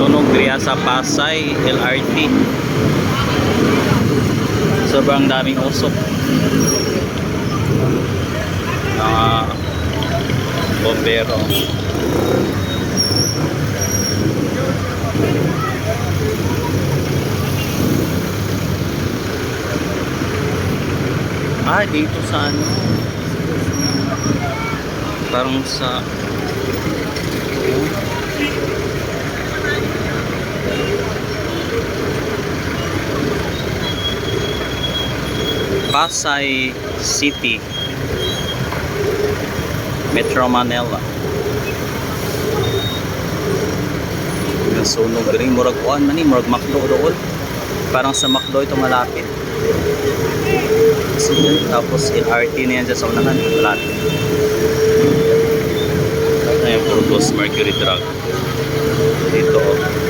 Sunog driya sa Pasay, LRT. Sobrang daming usok. Mga bombero. Ah, dito sa ano? Parang sa Pasay City. Metro Manila. Nasunog rin murag kuan man ni murag Macdo doon. Parang sa Macdo ito malapit. So, tapos LRT na yan dyan sa unahan malapit. Yung Burgos Mercury Drug dito. oh.